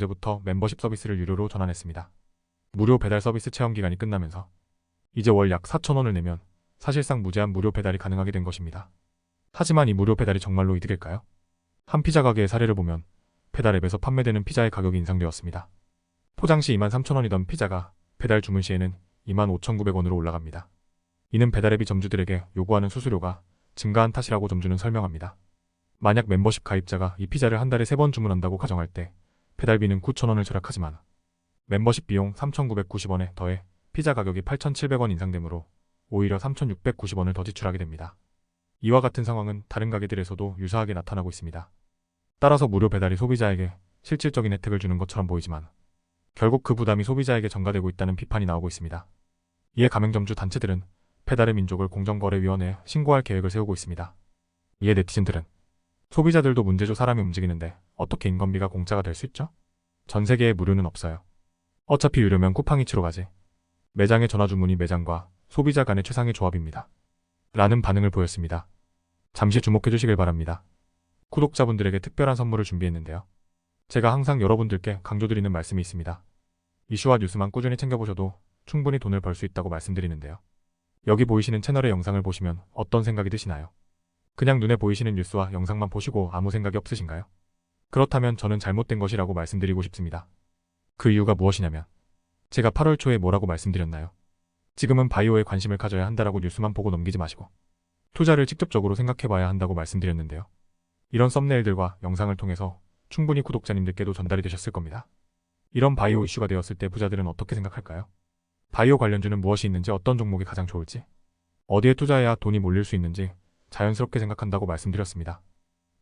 어제부터 멤버십 서비스를 유료로 전환했습니다. 무료 배달 서비스 체험 기간이 끝나면서 이제 월 약 4,000원을 내면 사실상 무제한 무료 배달이 가능하게 된 것입니다. 하지만 이 무료 배달이 정말로 이득일까요? 한 피자 가게의 사례를 보면 배달 앱에서 판매되는 피자의 가격이 인상되었습니다. 포장 시 23,000원이던 피자가 배달 주문 시에는 25,900원으로 올라갑니다. 이는 배달 앱이 점주들에게 요구하는 수수료가 증가한 탓이라고 점주는 설명합니다. 만약 멤버십 가입자가 이 피자를 한 달에 3번 주문한다고 가정할 때 배달비는 9,000원을 절약하지만 멤버십 비용 3,990원에 더해 피자 가격이 8,700원 인상되므로 오히려 3,690원을 더 지출하게 됩니다. 이와 같은 상황은 다른 가게들에서도 유사하게 나타나고 있습니다. 따라서 무료 배달이 소비자에게 실질적인 혜택을 주는 것처럼 보이지만 결국 그 부담이 소비자에게 전가되고 있다는 비판이 나오고 있습니다. 이에 가맹점주 단체들은 배달의 민족을 공정거래위원회에 신고할 계획을 세우고 있습니다. 이에 네티즌들은 소비자들도 문제죠 사람이 움직이는데 어떻게 인건비가 공짜가 될 수 있죠? 전 세계에 무료는 없어요. 어차피 유료면 쿠팡이 치러 가지. 매장의 전화 주문이 매장과 소비자 간의 최상의 조합입니다. 라는 반응을 보였습니다. 잠시 주목해 주시길 바랍니다. 구독자분들에게 특별한 선물을 준비했는데요. 제가 항상 여러분들께 강조드리는 말씀이 있습니다. 이슈와 뉴스만 꾸준히 챙겨보셔도 충분히 돈을 벌 수 있다고 말씀드리는데요. 여기 보이시는 채널의 영상을 보시면 어떤 생각이 드시나요? 그냥 눈에 보이시는 뉴스와 영상만 보시고 아무 생각이 없으신가요? 그렇다면 저는 잘못된 것이라고 말씀드리고 싶습니다. 그 이유가 무엇이냐면 제가 8월 초에 뭐라고 말씀드렸나요? 지금은 바이오에 관심을 가져야 한다라고 뉴스만 보고 넘기지 마시고 투자를 직접적으로 생각해봐야 한다고 말씀드렸는데요. 이런 썸네일들과 영상을 통해서 충분히 구독자님들께도 전달이 되셨을 겁니다. 이런 바이오 이슈가 되었을 때 부자들은 어떻게 생각할까요? 바이오 관련주는 무엇이 있는지 어떤 종목이 가장 좋을지 어디에 투자해야 돈이 몰릴 수 있는지 자연스럽게 생각한다고 말씀드렸습니다.